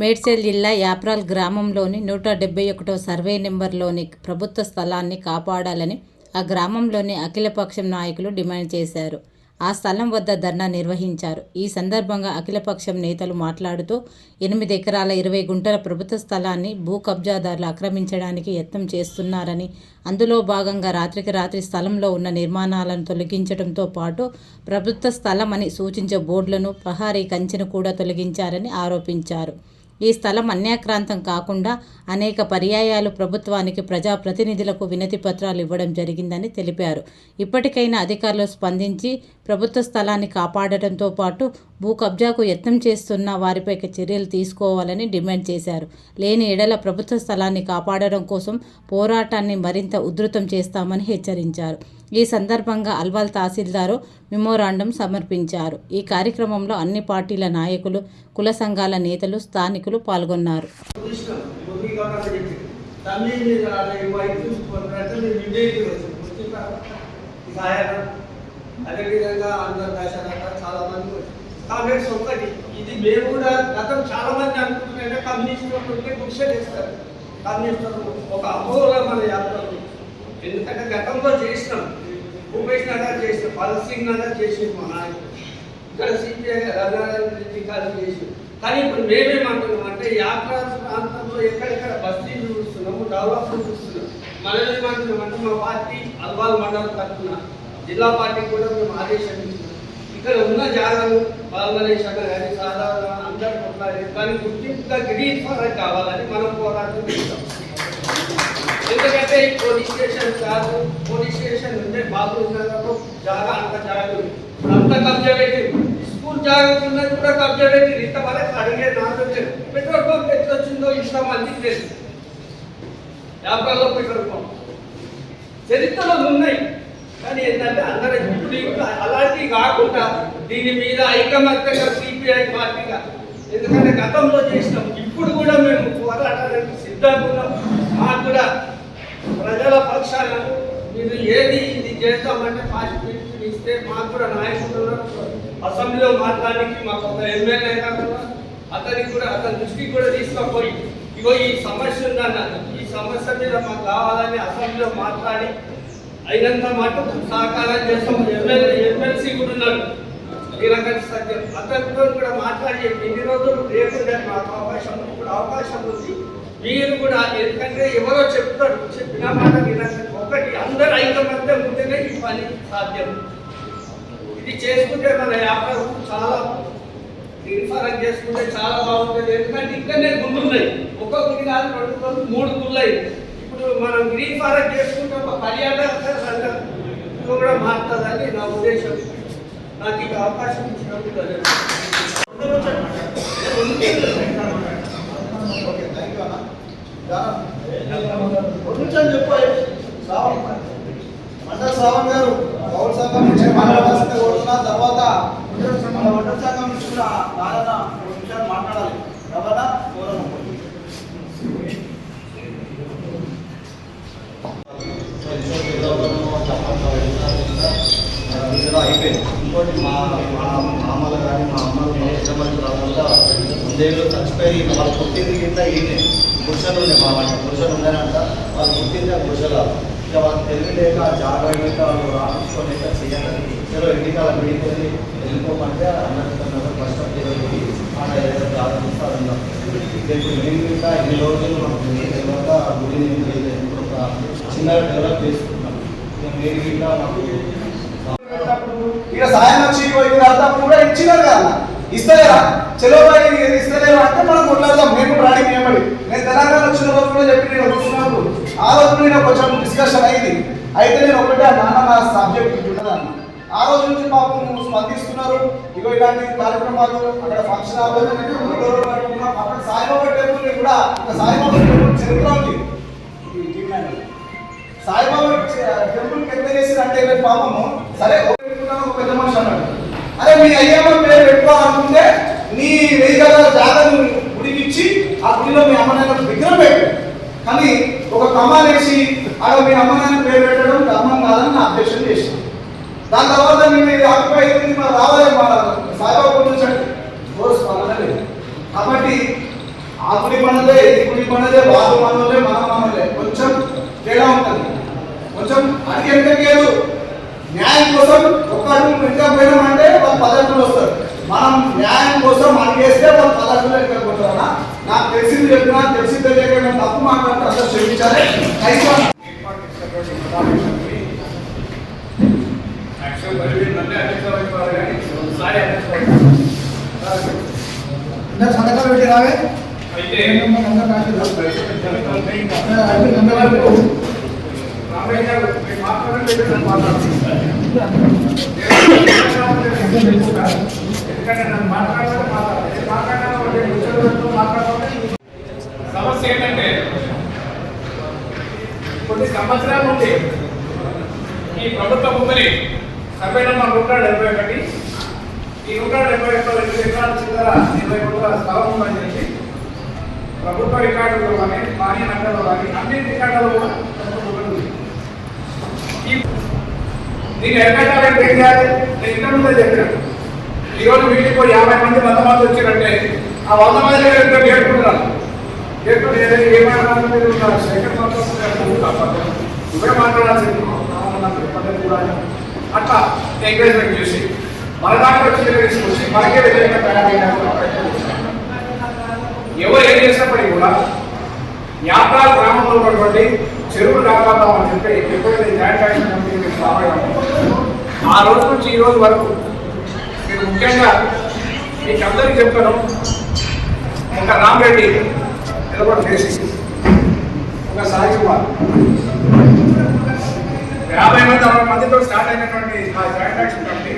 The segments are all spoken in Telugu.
మేడ్చల్ జిల్లా యాప్రాల్ గ్రామంలోని నూట డెబ్బై ఒకటో సర్వే నెంబర్లోని ప్రభుత్వ స్థలాన్ని కాపాడాలని ఆ గ్రామంలోని అఖిలపక్షం నాయకులు డిమాండ్ చేశారు. ఆ స్థలం వద్ద ధర్నా నిర్వహించారు. ఈ సందర్భంగా అఖిలపక్షం నేతలు మాట్లాడుతూ ఎనిమిది ఎకరాల ఇరవై గుంటల ప్రభుత్వ స్థలాన్ని భూ కబ్జాదారులు ఆక్రమించడానికి యత్నం చేస్తున్నారని అందులో భాగంగా రాత్రికి రాత్రి స్థలంలో ఉన్న నిర్మాణాలను తొలగించడంతో పాటు ప్రభుత్వ స్థలం అని సూచించే బోర్డులను ప్రహారీ కంచెను కూడా తొలగించారని ఆరోపించారు. ఈ స్థలం అన్యాక్రాంతం కాకుండా అనేక పర్యాయాలు ప్రభుత్వానికి ప్రజాప్రతినిధులకు వినతి పత్రాలు ఇవ్వడం జరిగిందని తెలిపారు. ఇప్పటికైనా అధికారులు స్పందించి ప్రభుత్వ స్థలాన్ని కాపాడటంతో పాటు భూ కబ్జాకు యత్నం చేస్తున్న వారిపై చర్యలు తీసుకోవాలని డిమాండ్ చేశారు. లేని ఎడల ప్రభుత్వ స్థలాన్ని కాపాడడం కోసం పోరాటాన్ని మరింత ఉధృతం చేస్తామని హెచ్చరించారు. ఈ సందర్భంగా అల్వాల్ తహసీల్దారు మెమోరాండం సమర్పించారు. ఈ కార్యక్రమంలో అన్ని పార్టీల నాయకులు కుల సంఘాల నేతలు స్థానికులు పాల్గొన్నారు. అదేవిధంగా ఆంధ్రప్రదేశ్ చాలా మంది వచ్చారు. కాంగ్రెస్ ఒక్కటి ఇది మేము కూడా గతం చాలా మంది అనుకుంటున్నారంటే కమ్యూనిస్ట్ ఉంటే బుక్సే చేస్తారు కమ్యూనిస్ట్ ఒక అమూలమైన యాత్ర ఎందుకంటే గతంలో చేసినాం. భూపేష్ నగర్ చేసినాం భగత్ సింగ్ నగర్ చేసి మా నాయకుడు. ఇక్కడ సిపిఐ రఘునారాయణ రెడ్డి గారు చేసి కానీ ఇప్పుడు మేమేమంటున్నాం అంటే యాత్రా ప్రాంతంలో ఎక్కడెక్కడ బస్తీలు చూస్తున్నాము డెవలప్మెంట్ చూస్తున్నాం. మనం ఏమంటున్నాం అంటే మా పార్టీ అల్వాల్ మండలం తరఫున జిల్లా పార్టీ కూడా మేము ఆదేశం ఇక్కడ ఉన్న జాగాలు బాలగణేష్ అన్న కానీ సాధారణ అందరు కొట్లాడి కానీ గుర్తింపుగా గిరీశ్వరం కావాలని మనం పోరాటం చేస్తాం. ఎందుకంటే పోలీస్ స్టేషన్ కాదు పోలీస్ స్టేషన్ ఉంటే బాబు నగర్లో జాగా అంత జాగ్రత్త ఉంది. అంత కబ్జా పెట్టి స్కూల్ జాగ్రత్త కూడా కబ్జా పెట్టి ఇంతవరకు అడిగే నాకు లేదు పెట్రోల్ పంప్ ఎట్లా వచ్చిందో ఇంత మందికి తెలుసు. వ్యాపారంలో పెట్రోల్ పంప్. చరిత్రలో ఉన్నాయి. కానీ ఏంటంటే అందరూ ఇప్పుడు ఇప్పుడు అలాంటివి కాకుండా దీని మీద ఐకమత్యంగా సిపిఐ పార్టీగా. ఎందుకంటే గతంలో చేసినాం. ఇప్పుడు కూడా మేము పోరాటానికి సిద్ధంగా ఉన్నాం. మాకు కూడా ప్రజల పక్షాన మీరు ఏది ఇది చేస్తామంటే పార్టీ ఇస్తే మాకు కూడా నాయకులు అసెంబ్లీలో మాట్లాడడానికి మాకు ఒక ఎమ్మెల్యే కాకుండా అతనికి కూడా అతని దృష్టికి కూడా తీసుకుపోయి ఇగో ఈ సమస్య ఉందన్న ఈ సమస్య మీద మాకు కావాలని అసెంబ్లీలో మాట్లాడి అయినంత మటుకు సహకారం చేస్తాం. ఎమ్మెల్యే ఎమ్మెల్సీ కూడా ఉన్నాడు నీలకంఠ సత్యం. అతనితో కూడా మాట్లాడి ఇన్ని రోజులు రేపు మాకు అవకాశం కూడా అవకాశం ఉంది. మీరు కూడా ఎందుకంటే ఎవరో చెప్తారు. చెప్పిన మాట వినండి ఒకటి అందరు ఐకమత్యం ఉంటేనే ఈ పని సాధ్యం. ఇది చేసుకుంటే మన వ్యాపారం చాలా నిర్ఫారం చేసుకుంటే చాలా బాగుంటుంది. ఎందుకంటే ఇక్కడనే గుళ్ళు ఉన్నాయి. ఒక గుడి కాదు రెండు మూడు గుళ్ళు అయింది. ఇప్పుడు మనం గ్రీన్ ఫారెస్ట్ చేసుకుంటే ఒక పర్యాటక సంఘం కూడా మారుతుందని నా ఉద్దేశం. నాకు ఇక అవకాశం ఇచ్చినందుకు ఓకే థ్యాంక్ యూ అన్న కొంచెం మండల శ్రావణ్ గారు పౌర సంఘం నుంచి కోరుతున్నా తర్వాత మన మండల సంఘం నుంచి కూడా నారాయణ నిమిషాలు మాట్లాడాలి రవాణ ఏదో అయిపోయింది. ఇంకోటి మా మా మామలు కానీ మా అమ్మలు మా ఇష్టమంది కాకుండా ముందేళ్ళు చచ్చిపోయి వాళ్ళు పుట్టింది కింద ఈయనే. గుడిసెలు ఉన్నాయి మా వాళ్ళ గుడిసెలు ఉన్నాయంట వాళ్ళు పుట్టింది ఆ గుడిసెలు. ఇక వాళ్ళకి తెలియలేక ఆ వాళ్ళు రాపించుకోలేక చేయాలని ఏదో ఎన్నికల మీటింగ్ వెళ్ళిపోమంటే అన్నట్టు ఫస్ట్ ఆఫ్ ఆడ ఏదో మేము ఇంకా ఎన్ని రోజులు మాకు తెలియక ఆ గుడిని ఇప్పుడు ఒక చిన్నగా డెవలప్ చేసుకున్నాం మీరు ఇంకా మాకు ఇక సాయం వచ్చి పోయిన తర్వాత కూడా ఇచ్చినారు కదా ఇస్తలేరా? చెలో ఏది ఇస్తలేరు అంటే మనం కొట్లాడదాం. నేను కూడా రాడి నియమడి నేను తెలంగాణ వచ్చిన రోజు కూడా చెప్పి నేను వచ్చినప్పుడు ఆ రోజు నేను కొంచెం డిస్కషన్ అయింది. అయితే నేను ఒకటే నాన్న నా సబ్జెక్ట్ ఉంటుందని ఆ రోజు నుంచి పాపం స్పందిస్తున్నారు. ఇగో ఇలాంటి కార్యక్రమాలు అక్కడ ఫంక్షన్ అక్కడ సాయిబాబా టెంపుల్ కూడా సాయిబాబా టెంపుల్ చరిత్ర ఉంది. సాయిబాబా టెంపుల్ ఎంత చేసిన అంటే పాపము. సరే ఒక పెట్టుకున్నాను, ఒక పెద్ద మనిషి అన్నాడు అరే మీ అయ్యమ్మ పేరు పెట్టుకోవాలనుకుంటే నీ వెయ్యి గల జాతను ఉడికిచ్చి ఆ గుడిలో మీ అమ్మ నాన్న విగ్రహం పెట్టు. కానీ ఒక కమ్మాలు వేసి అక్కడ మీ అమ్మ నాన్న పేరు పెట్టడం ధర్మం కాదని నా అబ్జెక్షన్ చేసిన దాని తర్వాత మేము ఇది ఆక్యుపై అయింది మరి రావాలి మా సాయిబాబా గురించి అంటే కోర్స్ స్పందన లేదు. కాబట్టి ఇప్పుడు ఈ పనులే వాళ్ళు పనులే మన పనులే. కొంచెం తేడా ఉంటుంది. కొంచెం అది ఎందుకు న్యాయం కోసం ఒక్క అడుగు ఇంకా పోయినామంటే వాళ్ళు పదకొండు వస్తారు మనం న్యాయం కోసం అడిగేస్తే వాళ్ళు పదకొండు ఎక్కడ పోతారా నాకు తెలిసింది చెప్పినా తెలిసి తెలియక నేను తప్పు మాట్లాడితే అందరూ క్షమించాలి. కనీసం యాక్చువల్ పరిస్థితి అంటే అధికారులు కానీ ఒకసారి అధికారులు సంతకాలు పెట్టి. రావే అయితే రామయ్య గారు మీరు మాట్లాడండి నేను సమస్య ఏంటంటే కొన్ని సంవత్సరాల నుండి ఈ ప్రభుత్వ భూమిని సర్వే నెంబర్ నూట డెబ్బై ఒకటి ఈ నూట డెబ్బై ఒకటి రెండు ఎకరాల చిల్లర ఇరవై కోట్ల స్థలం ఉందని చెప్పి ప్రభుత్వ రికార్డులో కానీ మాన్య నగరంలో కానీ అన్ని రికార్డులలో కూడా దీన్ని ఎక్కడ ఏం చేయాలి? నేను ఇంత చెప్పాను ఈరోజు వీటికి పోయి యాభై మంది వంద మంది వచ్చారంటే ఆ వంద మంది దగ్గర ఏడుకుంటే ఏమైనా మీరు సెకండ్ సంవత్సరం ఇప్పుడే మాట్లాడాల్సింది. అట్లా ఎంకరేజ్మెంట్ చేసి మన దాంట్లో వచ్చి తీసుకొచ్చి మనకే వ్యతిరేకంగా తయారైన ఎవరు ఏం చేసినప్పటికీ కూడా యాత్రా గ్రామంలో ఉన్నటువంటి చెరువులు కాపాడదామని చెప్పి ఎప్పుడైతే జాయింట్ యాక్షన్ కమిటీ మీరు ఆ రోజు నుంచి ఈ రోజు వరకు నేను ముఖ్యంగా మీకు అందరికీ చెప్పాను ఒక రామరెడ్డి నిలబడి చేసి ఒక సాయి కుమార్. యాభై మంది అరవై మందితో స్టార్ట్ అయినటువంటి ఆ జాయింట్ యాక్షన్ కమిటీ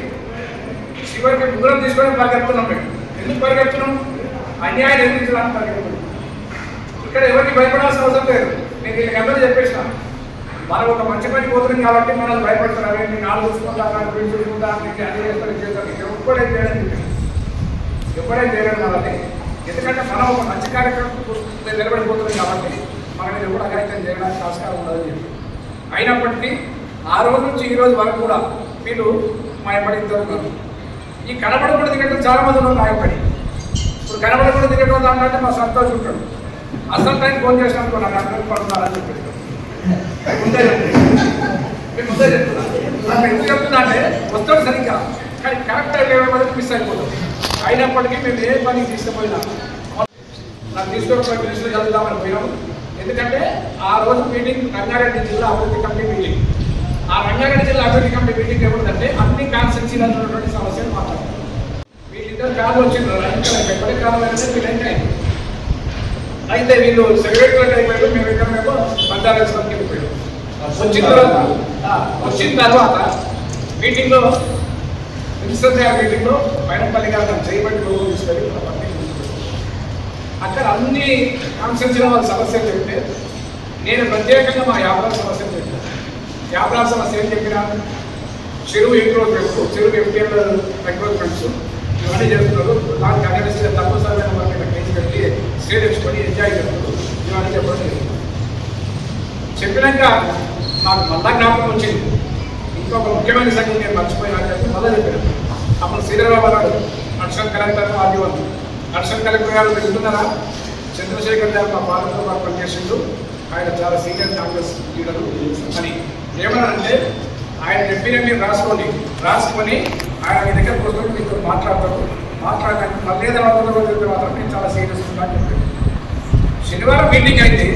చివరికి ముగ్గురం తీసుకొని పరిగెత్తున్నాం మేము. ఎందుకు పరిగెత్తున్నాం? అన్యాయం ఎదిరించడానికి పరిగెత్తున్నాం. ఇక్కడ ఎవరికి భయపడాల్సిన అవసరం లేదు. నేను వీళ్ళకి అందరూ చెప్పేసినాను మనం ఒక మంచి పని పోతుంది కాబట్టి మనల్ని భయపడుతున్నారు నేను నాలుగు చూసుకుంటా నాకు వీళ్ళు చూసుకుంటా నీకు అది చేస్తారు చేస్తారు ఎప్పుడైతే చేయడం ఎప్పుడైతే చేయడం కాబట్టి ఎందుకంటే మనం ఒక మంచి కార్యక్రమం నిలబడిపోతుంది కాబట్టి మన మీద కూడా అఘాయిత్యం చేయడానికి ఆస్కారం ఉండదని చెప్పి. అయినప్పటికీ ఆ రోజు నుంచి ఈ రోజు వరకు కూడా వీళ్ళు మా ఎప్పటి ఉన్నారు. ఈ కనబడకుండా దిగటం చాలా మంది ఉన్నారు మా ఎప్పటి ఇప్పుడు కనబడకుండా దిగటం దాంట్లో మా సంతోషం ఉంటాడు. అసలు టైం ఫోన్ చేసినప్పుడు నాకు అర్థం పడుతున్నారని చెప్పి. ముందే ముందే చెప్తున్నా ఎందుకు చెప్తున్నా అంటే వస్తాడు సరిగ్గా కానీ కరెక్ట్ అయిపోయి మిస్ అయిపోతాం అయినప్పటికీ మేము ఏ పని తీసుకుపోయినా నాకు తీసుకొని మినిస్టర్ కలుద్దామని పోయినాము ఎందుకంటే ఆ రోజు మీటింగ్ రంగారెడ్డి జిల్లా అభివృద్ధి కమిటీ మీటింగ్ ఆ రంగారెడ్డి జిల్లా అభివృద్ధి కమిటీ మీటింగ్ ఏముందంటే అన్ని కాన్స్టెన్సీలు ఉన్నటువంటి సమస్యలు మాట్లాడారు వీళ్ళిద్దరు కాదు వచ్చిండ్రు ఎప్పటి కాలం అయితే అంటే వీళ్ళు అయితే వీళ్ళు సెక్రటరీ అయిపోయారు మేము ఇక్కడ మేము బంజారాస్కి వచ్చిన తర్వాత వచ్చిన తర్వాత మీటింగ్లో మినిస్టర్ గారి మీటింగ్లో పైనపల్లి గారు తను చేయబట్టి లోగో తీసుకొని మన అక్కడ అన్ని కాన్స్టెన్సీలో వాళ్ళ సమస్యలు చెప్తే నేను ప్రత్యేకంగా మా వ్యాపార సమస్యలు చెప్పాను. వ్యాపార సమస్య ఏం చెప్పినా చెరువు ఎంక్రోచ్మెంట్స్ చెరువు ఎంపీఎల్ ఎంక్రోచ్మెంట్స్ ఇవన్నీ చేస్తున్నారు. దానికి అగేన్స్ట్ తక్కువ సమయం మీద కేసు పెట్టి స్టేట్ తెచ్చుకొని ఎంజాయ్ చేస్తున్నారు. ఇవన్నీ చెప్పడం జరిగింది. చెప్పినాక నాకు మళ్ళా జ్ఞాపకం వచ్చింది. ఇంకొక ముఖ్యమైన సంగతి నేను మర్చిపోయినా అని చెప్పి మళ్ళీ చెప్పాను. అప్పుడు శ్రీధరబాబు గారు అడిషనల్ కలెక్టర్ ఆదివారం అడిషనల్ కలెక్టర్ గారు వెళ్తున్నారా? చంద్రశేఖర్ గారు మా పాలనతో పాటు పనిచేసిండు ఆయన చాలా సీనియర్ కాంగ్రెస్ లీడరు. అని ఏమన్నారంటే ఆయన చెప్పిన మీరు రాసుకోండి రాసుకొని ఆయన మీ దగ్గర కూర్చొని మీతో మాట్లాడతారు. మాట్లాడడానికి మళ్ళీ తర్వాత చెప్తే మాత్రం నేను చాలా సీరియస్ అని చెప్పాను శనివారం మీటింగ్ అయితే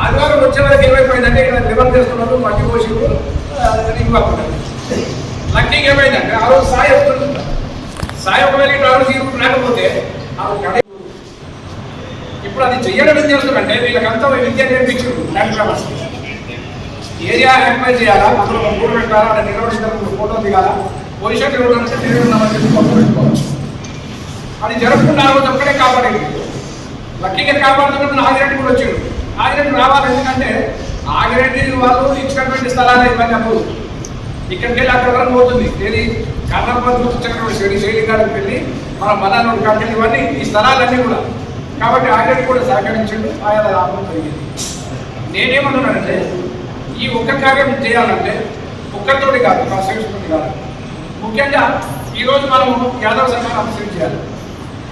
ఆదివారం వచ్చే వరకు ఏమైపోయిందంటే ఇక్కడ చేస్తున్నారు మట్టి పోసి ఇంకోకుండా లక్కీకి ఏమైందంటే ఆ రోజు సాయి వస్తుంది సాయి ఒకవేళ ఇటు ఆ రోజు రాకపోతే ఆ రోజు ఇప్పుడు అది చెయ్యడం ఏం చేస్తుందంటే వీళ్ళకంతా విద్య నేర్పించారు ల్యాండ్ ఏరియా ఎంక్వైరీ చేయాలా? అందులో ఒక మూడు పెట్టాలా? అంటే నిలబడిన ఫోటో దిగాలా? పొజిషన్ ఇవ్వడానికి తిరుగుతున్నామని చెప్పి ఫోటో పెట్టుకోవాలి. అది జరగకుండా ఆ రోజు ఒక్కడే కాపాడేది. లక్కీగా కాపాడుతున్నప్పుడు నాగిరెడ్డి కూడా వచ్చాడు. నాగిరెడ్డి రావాలి ఎందుకంటే నాగిరెడ్డి వాళ్ళు ఇచ్చినటువంటి స్థలాలు ఇవన్నీ అప్పుడు ఇక్కడికి వెళ్ళి అక్కడ వరకు పోతుంది. ఏది? కర్ణపతి చక్రవర్తి శైలి శైలి గారికి వెళ్ళి మన మనానోడు కట్టెలు ఇవన్నీ ఈ స్థలాలన్నీ కూడా. కాబట్టి ఆగిరెడ్డి కూడా సహకరించండి ఆయన లాభం జరిగింది నేనేమంటున్నానంటే ఈ ఒక్క కార్యం చేయాలంటే ఒక్కరితోటి కాదు కాన్స్టిట్యూషన్ కాదు. ముఖ్యంగా ఈరోజు మనం యాదవ సంఘాన్ని అభివృద్ధి చేయాలి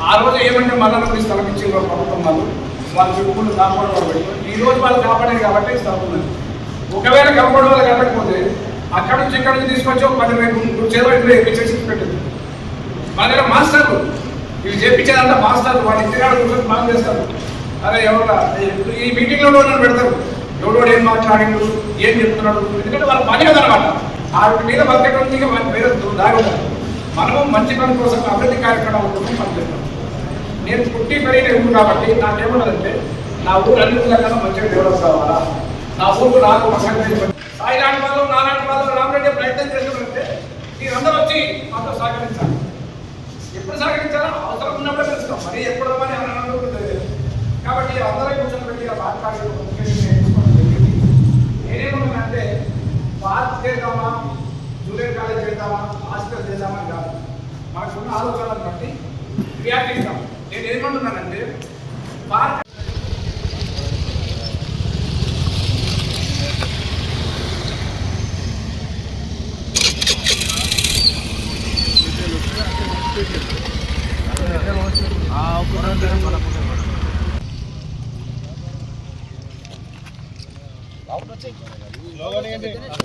ఆ రోజు ఏమంటే మళ్ళా స్థలం ఇచ్చి ప్రభుత్వం వాళ్ళు వాళ్ళు చుట్టుకుంటూ కాంపౌండ్ వాళ్ళు ఈ రోజు వాళ్ళు కాపాడారు కాబట్టి స్థలం ఒకవేళ కాంపౌండ్ వాళ్ళు కట్టకపోతే అక్కడ నుంచి ఇక్కడ నుంచి తీసుకొచ్చి ఒక పది రేపు చేరువ పెట్టింది మన దగ్గర మాస్టర్లు ఇవి చేపించేదంతా మాస్టర్లు వాళ్ళ ఇంటికాడ కూర్చొని మనం చేస్తారు. అరే ఎవరు ఈ మీటింగ్లో నన్ను పెడతారు? ఎవడోడు ఏం మాట్లాడిండు? ఏం చెప్తున్నాడు? ఎందుకంటే వాళ్ళ పని కదనమాట వాటి మీద బతకడం ఇంకా వేరే దారి మనము మంచి పని కోసం అభివృద్ధి కార్యక్రమాల కోసం పనిచేస్తాం. నేను పుట్టి పెరిగిన ఊరు కాబట్టి నాకేమన్నదంటే నా ఊరు అన్ని మంచిగా డెవలప్ కావాలా? నా ఊరు నాకు సాయిలాంటి వాళ్ళు నాలాంటి వాళ్ళు రామరెడ్డి ప్రయత్నం చేస్తున్నారంటే మీరందరూ వచ్చి మాతో సహకరించాలి. ఎప్పుడు సహకరించాలో? అవసరం ఉన్నప్పుడే తెలుస్తాం. మరి ఎప్పుడు అని అన్నప్పుడు కాబట్టి అందరూ కూర్చొని పెట్టి మాట్లాడే నేనేమన్నానంటే పార్క్ చేద్దామా? జూనియర్ కాలేజ్ చేద్దామా? హాస్పిటల్ చేద్దామా కాదు. కాదు మనకున్న ఆలోచనలను బట్టి రియాక్ట్ ఇస్తాం నేను ఏమంటున్నానంటే పార్క్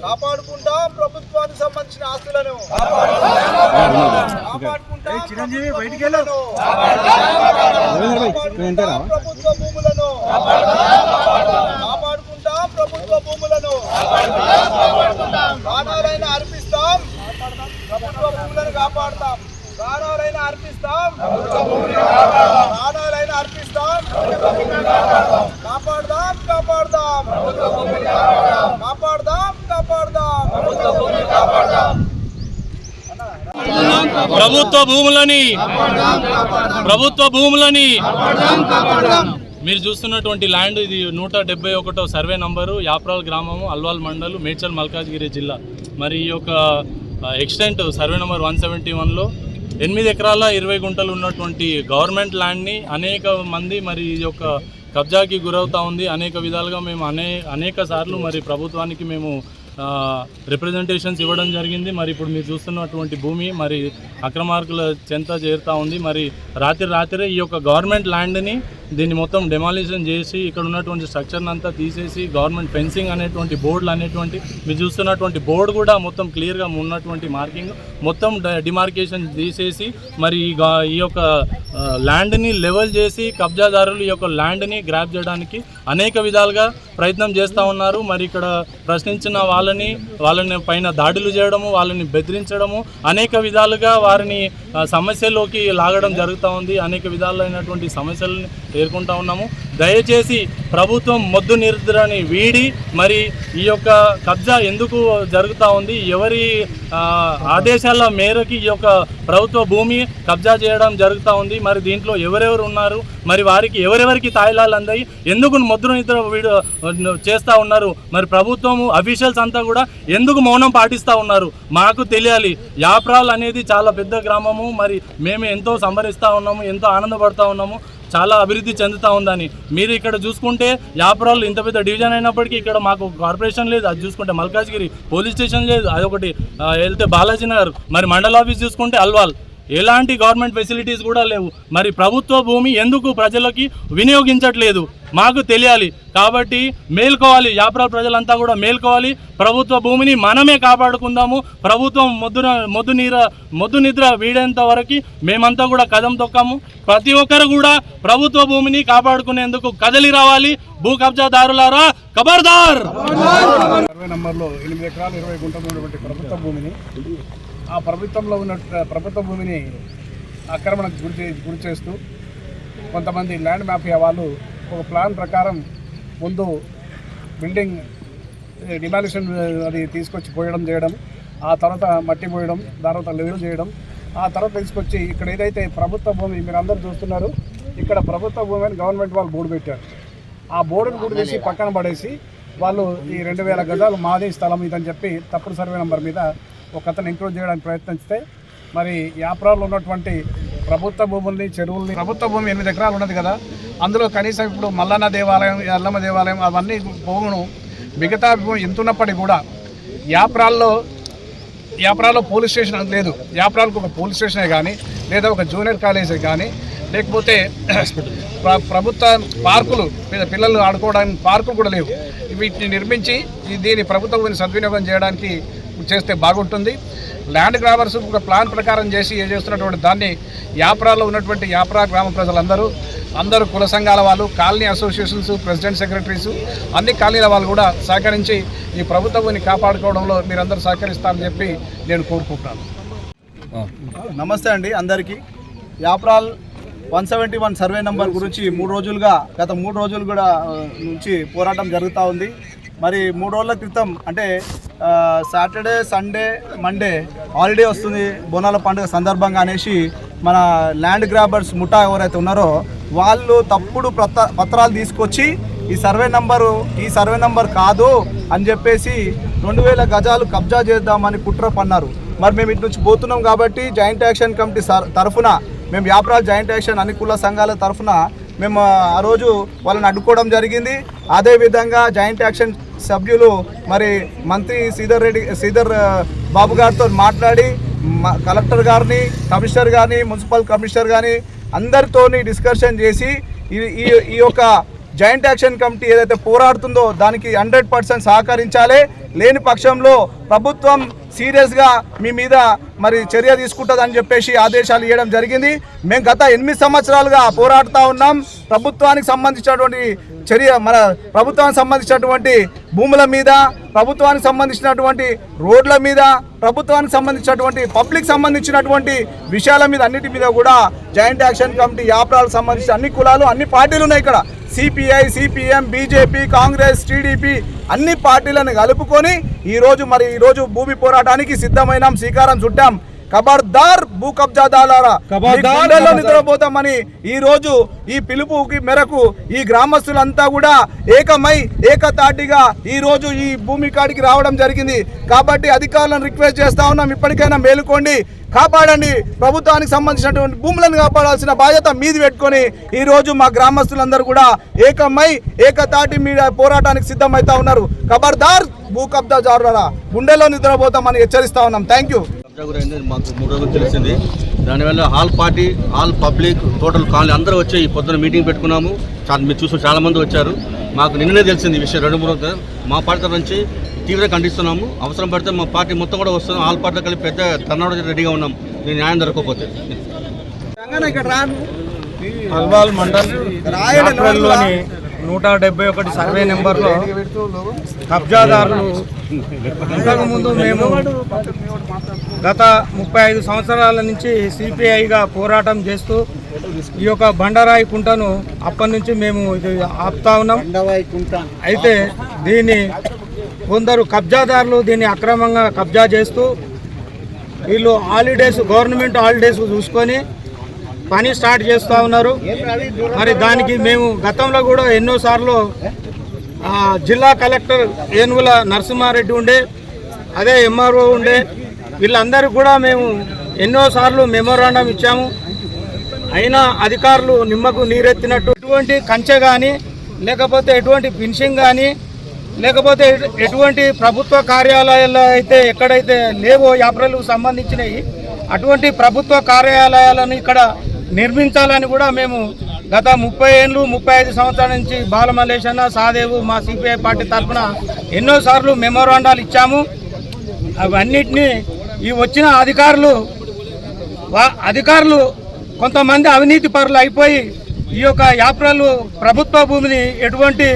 కాపాడుకుంటాం ప్రభుత్వానికి సంబంధించిన ఆస్తులను. కాపాడుకుంటాం. చిరంజీవి బయటికి వెళ్ళాను ప్రభుత్వ భూములను కాపాడుకుంటాం ప్రభుత్వ భూములను ప్రాణాలైనా అర్పిస్తాం ప్రభుత్వ భూములను కాపాడుతాం. ప్రాణాలైనా అర్పిస్తాం ప్రాణాలైనా అర్పిస్తాం. కాపాడదాం కాపాడదాం. కాపాడదాం కాపాడదాం. ప్రభుత్వ భూములని ప్రభుత్వ భూములని. మీరు చూస్తున్నటువంటి ల్యాండ్ ఇది నూట డెబ్బై ఒకటో సర్వే నంబరు యాప్రాల్ గ్రామము అల్వాల్ మండలు మేడ్చల్ మల్కాజ్గిరి జిల్లా. మరి ఈ యొక్క extent survey number one seventy వన్లో ఎనిమిది ఎకరాల ఇరవై గుంటలు ఉన్నటువంటి గవర్నమెంట్ ల్యాండ్ని అనేక మంది మరి ఈ యొక్క కబ్జాకి గురవుతూ ఉంది. అనేక విధాలుగా మేము అనే అనేక సార్లు మరి ప్రభుత్వానికి మేము రిప్రజెంటేషన్స్ ఇవ్వడం జరిగింది. మరి ఇప్పుడు మీరు చూస్తున్నటువంటి భూమి మరి అక్రమార్కుల చెంత చేరుతూ ఉంది. మరి రాత్రి రాత్రే ఈ యొక్క గవర్నమెంట్ ల్యాండ్ని దీన్ని మొత్తం డెమాలిషన్ చేసి ఇక్కడ ఉన్నటువంటి స్ట్రక్చర్ని అంతా తీసేసి గవర్నమెంట్ ఫెన్సింగ్ అనేటువంటి బోర్డులు అనేటువంటి మీరు చూస్తున్నటువంటి బోర్డు కూడా మొత్తం క్లియర్గా ఉన్నటువంటి మార్కింగ్ మొత్తం డిమార్కేషన్ తీసేసి మరి ఈ ఈ యొక్క ల్యాండ్ని లెవెల్ చేసి కబ్జాదారులు ఈ యొక్క ల్యాండ్ని గ్రాప్ చేయడానికి అనేక విధాలుగా ప్రయత్నం చేస్తూ ఉన్నారు. మరి ఇక్కడ ప్రశ్నించిన వాళ్ళని వాళ్ళని పైన దాడులు చేయడము వాళ్ళని బెదిరించడము అనేక విధాలుగా వారిని సమస్యలోకి సమస్యల్లోకి లాగడం జరుగుతూ ఉంది. అనేక విధాలైనటువంటి సమస్యలను ఎదుర్కొంటా ఉన్నాము. దయచేసి ప్రభుత్వం మొద్దు నిద్రని వీడి మరి ఈ యొక్క కబ్జా ఎందుకు జరుగుతూ ఉంది? ఎవరి ఆదేశాల మేరకి ఈ యొక్క ప్రభుత్వ భూమి కబ్జా చేయడం జరుగుతూ ఉంది. మరి దీంట్లో ఎవరెవరు ఉన్నారు? మరి వారికి ఎవరెవరికి తాయిలాలు అందాయి? ఎందుకు మొద్దు నిద్ర వీడు చేస్తూ ఉన్నారు. మరి ప్రభుత్వము అఫీషియల్స్ అంతా కూడా ఎందుకు మౌనం పాటిస్తూ ఉన్నారు? మాకు తెలియాలి. యాప్రాల్ అనేది చాలా పెద్ద గ్రామము. మరి మేము ఎంతో సంబరిస్తూ ఉన్నాము ఎంతో ఆనందపడుతూ ఉన్నాము చాలా అభివృద్ధి చెందుతూ ఉందని. మీరు ఇక్కడ చూసుకుంటే యాప్రాల్ ఇంత పెద్ద డివిజన్ అయినప్పటికీ ఇక్కడ మాకు కార్పొరేషన్ లేదు. అది చూసుకుంటే మల్కాజ్గిరి పోలీస్ స్టేషన్ లేదు. అదొకటి వెళ్తే బాలాజీ నగర్ మరి మండల ఆఫీస్ చూసుకుంటే అల్వాల్. ఎలాంటి గవర్నమెంట్ ఫెసిలిటీస్ కూడా లేవు. మరి ప్రభుత్వ భూమి ఎందుకు ప్రజలకి వినియోగించట్లేదు? మాకు తెలియాలి. కాబట్టి మేల్కోవాలి. యాప్రాల్ ప్రజలంతా కూడా మేల్కోవాలి. ప్రభుత్వ భూమిని మనమే కాపాడుకుందాము. ప్రభుత్వం మొద్దు మొద్దు నీర మొద్దు నిద్ర వీడేంత వరకు మేమంతా కూడా కదం తొక్కాము. ప్రతి ఒక్కరు కూడా ప్రభుత్వ భూమిని కాపాడుకునేందుకు కదలి రావాలి. భూ కబ్జాదారులారా ఖబర్దార్ నంబర్లో ఎనిమిది ఎకరాలు ఇరవై గుంటలు ఉన్నటువంటి ప్రభుత్వ భూమిని ఆ ప్రభుత్వంలో ఉన్న ప్రభుత్వ భూమిని ఆక్రమణకు గురి చే గురి చేస్తూ కొంతమంది ల్యాండ్ మాఫియా వాళ్ళు ఒక ప్లాన్ ప్రకారం ముందు బిల్డింగ్ డిమాలిషన్ అది తీసుకొచ్చి పోయడం చేయడం ఆ తర్వాత మట్టి పోయడం తర్వాత లెవెల్ చేయడం ఆ తర్వాత తీసుకొచ్చి ఇక్కడ ఏదైతే ప్రభుత్వ భూమి మీరు అందరూ చూస్తున్నారు ఇక్కడ ప్రభుత్వ భూమి అని గవర్నమెంట్ వాళ్ళు బోర్డు పెట్టారు. ఆ బోర్డును కూడా తీసి పక్కన పడేసి వాళ్ళు ఈ రెండు వేల గజాలు మాది స్థలం ఇదని చెప్పి తప్పుడు సర్వే నెంబర్ మీద ఒక అతను ఎంక్రోజ్ చేయడానికి ప్రయత్నిస్తే మరి యాప్రాల్లో ఉన్నటువంటి ప్రభుత్వ భూముల్ని చెరువుల్ని ప్రభుత్వ భూమి ఎనిమిది ఎకరాలు ఉన్నది కదా. అందులో కనీసం ఇప్పుడు మల్లన్న దేవాలయం అల్లమ్మ దేవాలయం అవన్నీ భూమును మిగతా భూమి కూడా యాప్రాల్లో యాప్రాలో పోలీస్ స్టేషన్ లేదు. యాప్రాలకు ఒక పోలీస్ స్టేషనే కానీ లేదా ఒక జూనియర్ కాలేజే కానీ లేకపోతే ప్రభుత్వ పార్కులు పిల్లలు ఆడుకోవడానికి పార్కులు కూడా లేవు. వీటిని నిర్మించి దీని ప్రభుత్వ భూమిని సద్వినియోగం చేయడానికి చేస్తే బాగుంటుంది. ల్యాండ్ గ్రాబర్స్ ప్లాన్ ప్రకారం చేసి చేస్తున్నటువంటి దాన్ని యాప్రాలో ఉన్నటువంటి యాప్రా గ్రామ ప్రజలందరూ అందరూ కుల సంఘాల వాళ్ళు కాలనీ అసోసియేషన్స్ ప్రెసిడెంట్ సెక్రటరీస్ అన్ని కాలనీల వాళ్ళు కూడా సహకరించి ఈ ప్రభుత్వాన్ని కాపాడుకోవడంలో మీరందరూ సహకరిస్తారని చెప్పి నేను కోరుకుంటున్నాను. నమస్తే అండి అందరికీ. Yapral one seventy one survey number గురించి మూడు రోజులుగా గత మూడు రోజులు కూడా నుంచి పోరాటం జరుగుతూ ఉంది. మరి మూడు రోజుల క్రితం అంటే సాటర్డే సండే మండే హాలిడే వస్తుంది. బోనాల పండుగ సందర్భంగా అనేసి మన ల్యాండ్ గ్రాబర్స్ ముఠా ఎవరైతే ఉన్నారో వాళ్ళు తప్పుడు పత్ర పత్రాలు తీసుకొచ్చి ఈ సర్వే నంబరు ఈ సర్వే నంబర్ కాదు అని చెప్పేసి రెండు వేల గజాలు కబ్జా చేద్దామని కుట్ర పన్నారు. మరి మేము ఇటు నుంచి పోతున్నాం కాబట్టి జాయింట్ యాక్షన్ కమిటీ సర్- తరఫున మేము వ్యాపారాలు జాయింట్ యాక్షన్ అన్ని కుల సంఘాల తరఫున మేము ఆ రోజు వాళ్ళని అడ్డుకోవడం జరిగింది. అదేవిధంగా జాయింట్ యాక్షన్ సభ్యులు మరి మంత్రి శ్రీధర్ రెడ్డి శ్రీధర్ బాబు గారితో మాట్లాడి మ- కలెక్టర్ గారిని కమిషనర్ గారిని మున్సిపల్ కమిషనర్ కానీ అందరితోని డిస్కషన్ చేసి ఈ ఈ ఈ యొక్క జాయింట్ యాక్షన్ కమిటీ ఏదైతే పోరాడుతుందో దానికి హండ్రెడ్ పర్సెంట్ సహకరించాలి. లేని పక్షంలో ప్రభుత్వం సీరియస్గా మీ మీద మరి చర్య తీసుకుంటుందని చెప్పేసి ఆదేశాలు ఇవ్వడం జరిగింది. మేము గత ఎనిమిది సంవత్సరాలుగా పోరాడుతూ ఉన్నాం. ప్రభుత్వానికి సంబంధించినటువంటి చర్య మన ప్రభుత్వానికి సంబంధించినటువంటి భూముల మీద ప్రభుత్వానికి సంబంధించినటువంటి రోడ్ల మీద ప్రభుత్వానికి సంబంధించినటువంటి పబ్లిక్ సంబంధించినటువంటి విషయాల మీద అన్నిటి మీద కూడా జాయింట్ యాక్షన్ కమిటీ యాప్రాలకు సంబంధించిన అన్ని కులాలు అన్ని పార్టీలు ఉన్నాయి ఇక్కడ. CPI CPM BJP Congress TDP అన్ని పార్టీలను కలుపుకొని ఈరోజు మరి ఈరోజు భూమి పోరాటానికి సిద్ధమైన. శ్రీకారం చుట్టాం. ఖబర్దార్ భూ కబ్జాదారులారా గుండెల్లో నిద్రపోతామని ఈ రోజు ఈ పిలుపుకి మేరకు ఈ గ్రామస్తులంతా కూడా ఏకమై ఏకతాటిగా ఈ రోజు ఈ భూమి కాడికి రావడం జరిగింది. కాబట్టి అధికారులను రిక్వెస్ట్ చేస్తా ఉన్నాం. ఇప్పటికైనా మేలుకోండి కాపాడండి. ప్రభుత్వానికి సంబంధించినటువంటి భూములను కాపాడాల్సిన బాధ్యత మీది పెట్టుకొని ఈ రోజు మా గ్రామస్తులందరూ కూడా ఏకమై ఏకతాటి మీద పోరాటానికి సిద్ధమవుతా ఉన్నారు. ఖబర్దార్ భూ కబ్జాదారులారా గుండెల్లో నిద్రపోతామని హెచ్చరిస్తా ఉన్నాం. థ్యాంక్ గురైంది మాకు మూడు రోజులు తెలిసింది. దానివల్ల hall party hall public total colony అందరూ వచ్చి ఈ పొద్దున మీటింగ్ పెట్టుకున్నాము. చాలా మీరు చూసిన చాలా మంది వచ్చారు. మాకు నిన్ననే తెలిసింది ఈ విషయం రెండు మూడు రోజులు. మా పార్టీ తరఫు నుంచి తీవ్రంగా ఖండిస్తున్నాము. అవసరం పడితే మా పార్టీ మొత్తం కూడా వస్తున్నాం హాల్ పార్టీ కలిపి పెద్ద టర్నౌట్ రెడీగా ఉన్నాం. దీని న్యాయం దొరకకపోతే అల్వాల్ మండల్ యాప్రిల్లోని నూట డెబ్బై ఒకటి సర్వే నెంబర్లో కబ్జాదారులు ఇంతకుముందు మేము గత ముప్పై ఐదు సంవత్సరాల నుంచి సిపిఐగా పోరాటం చేస్తూ ఈ యొక్క బండరాయి కుంటను అప్పటి నుంచి మేము ఇది ఆపుతా ఉన్నాం. అయితే దీన్ని కొందరు కబ్జాదారులు దీన్ని అక్రమంగా కబ్జా చేస్తూ వీళ్ళు హాలిడేస్ గవర్నమెంట్ హాలిడేస్ చూసుకొని పని స్టార్ట్ చేస్తూ ఉన్నారు. మరి దానికి మేము గతంలో కూడా ఎన్నోసార్లు జిల్లా కలెక్టర్ ఏనుగుల నరసింహారెడ్డి ఉండే అదే ఎంఆర్ఓ ఉండే వీళ్ళందరూ కూడా మేము ఎన్నోసార్లు మెమోరాండం ఇచ్చాము. అయినా అధికారులు నిమ్మకు నీరెత్తినట్టు ఎటువంటి కంచె కానీ లేకపోతే ఎటువంటి ఫినిషింగ్ కానీ లేకపోతే ఎటువంటి ప్రభుత్వ కార్యాలయాల్లో అయితే ఎక్కడైతే లేవో యాప్రలకు సంబంధించినవి అటువంటి ప్రభుత్వ కార్యాలయాలను ఇక్కడ నిర్మించాలని కూడా మేము గత ముప్పై ఏళ్ళు ముప్పై ఐదు సంవత్సరాల నుంచి బాలమల్లేశన్న సాదేవు మా సిపిఐ పార్టీ తరఫున ఎన్నోసార్లు మెమోరాండాలు ఇచ్చాము. అవన్నిటినీ ఈ వచ్చిన అధికారులు వా- అధికారులు కొంతమంది అవినీతి పరులు అయిపోయి ఈ యొక్క యాప్రాలు ప్రభుత్వ భూమిని ఎటువంటి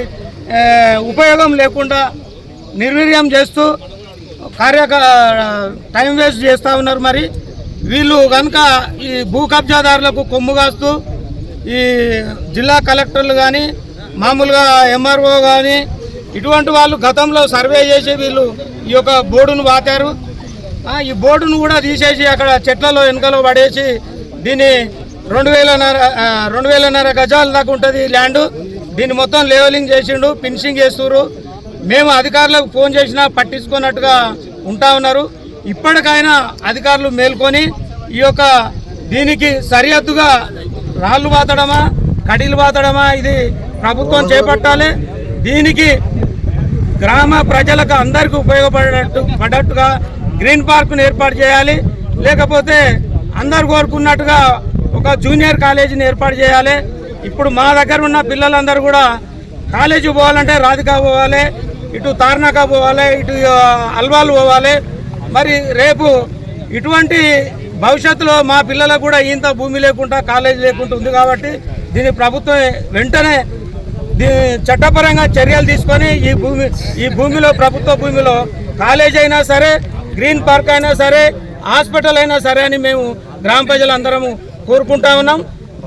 ఉపయోగం లేకుండా నిర్వీర్యం చేస్తూ కార్యక టైం వేస్ట్ చేస్తూ ఉన్నారు మరి. వీళ్ళు కనుక ఈ భూ కబ్జాదారులకు కొమ్ము కాస్తూ ఈ జిల్లా కలెక్టర్లు కానీ మామూలుగా ఎంఆర్ఓ కానీ ఇటువంటి వాళ్ళు గతంలో సర్వే చేసి వీళ్ళు ఈ యొక్క బోర్డును వాతారు. ఈ బోర్డును కూడా తీసేసి అక్కడ చెట్లలో వెనుకలో పడేసి దీన్ని రెండు వేలన్నర రెండు వేలన్నర గజాల దాకా ఉంటుంది ల్యాండ్. దీన్ని మొత్తం లెవెలింగ్ చేసిండు ఫినిషింగ్ చేస్తున్నారు మేము అధికారులకు ఫోన్ చేసినా పట్టించుకున్నట్టుగా ఉంటా ఉన్నారు. ఇప్పటికైనా అధికారులు మేల్కొని ఈ యొక్క దీనికి సరిహద్దుగా రాళ్ళు బాతడమా కడీలు బాతడమా ఇది ప్రభుత్వం చేపట్టాలి. దీనికి గ్రామ ప్రజలకు అందరికీ ఉపయోగపడేటట్టు పడట్టుగా గ్రీన్ పార్క్ను ఏర్పాటు చేయాలి. లేకపోతే అందరు కోరుకున్నట్టుగా ఒక జూనియర్ కాలేజీని ఏర్పాటు చేయాలి. ఇప్పుడు మా దగ్గర ఉన్న పిల్లలందరూ కూడా కాలేజీ పోవాలంటే రాధికా పోవాలి ఇటు తార్నాకా పోవాలి ఇటు అల్వాలు పోవాలి. మరి రేపు ఇటువంటి భవిష్యత్తులో మా పిల్లలకు కూడా ఇంత భూమి లేకుండా కాలేజీ లేకుండా ఉంది కాబట్టి దీని ప్రభుత్వం వెంటనే చట్టపరంగా చర్యలు తీసుకొని ఈ భూమి ఈ భూమిలో ప్రభుత్వ భూమిలో కాలేజీ అయినా సరే గ్రీన్ పార్క్ అయినా సరే హాస్పిటల్ అయినా సరే అని మేము గ్రామ ప్రజలందరము కోరుకుంటా ఉన్నాం.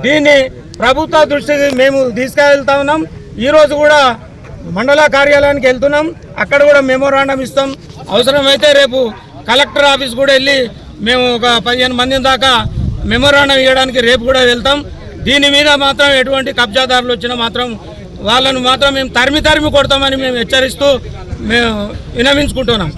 దీన్ని ప్రభుత్వ దృష్టికి మేము తీసుకెళ్తా ఉన్నాం. ఈరోజు కూడా మండల కార్యాలయానికి వెళ్తున్నాం. అక్కడ కూడా మెమోరాండం ఇస్తాం. అవసరమైతే రేపు కలెక్టర్ ఆఫీస్ కూడా వెళ్ళి మేము ఒక పదిహేను మంది దాకా మెమోరాండం ఇవ్వడానికి రేపు కూడా వెళ్తాం. దీని మీద మాత్రం ఎటువంటి కబ్జాదారులు వచ్చినా మాత్రం వాళ్ళను మాత్రం మేము తరిమి తరిమి కొడతామని మేము హెచ్చరిస్తూ మేము వినమించుకుంటున్నాం.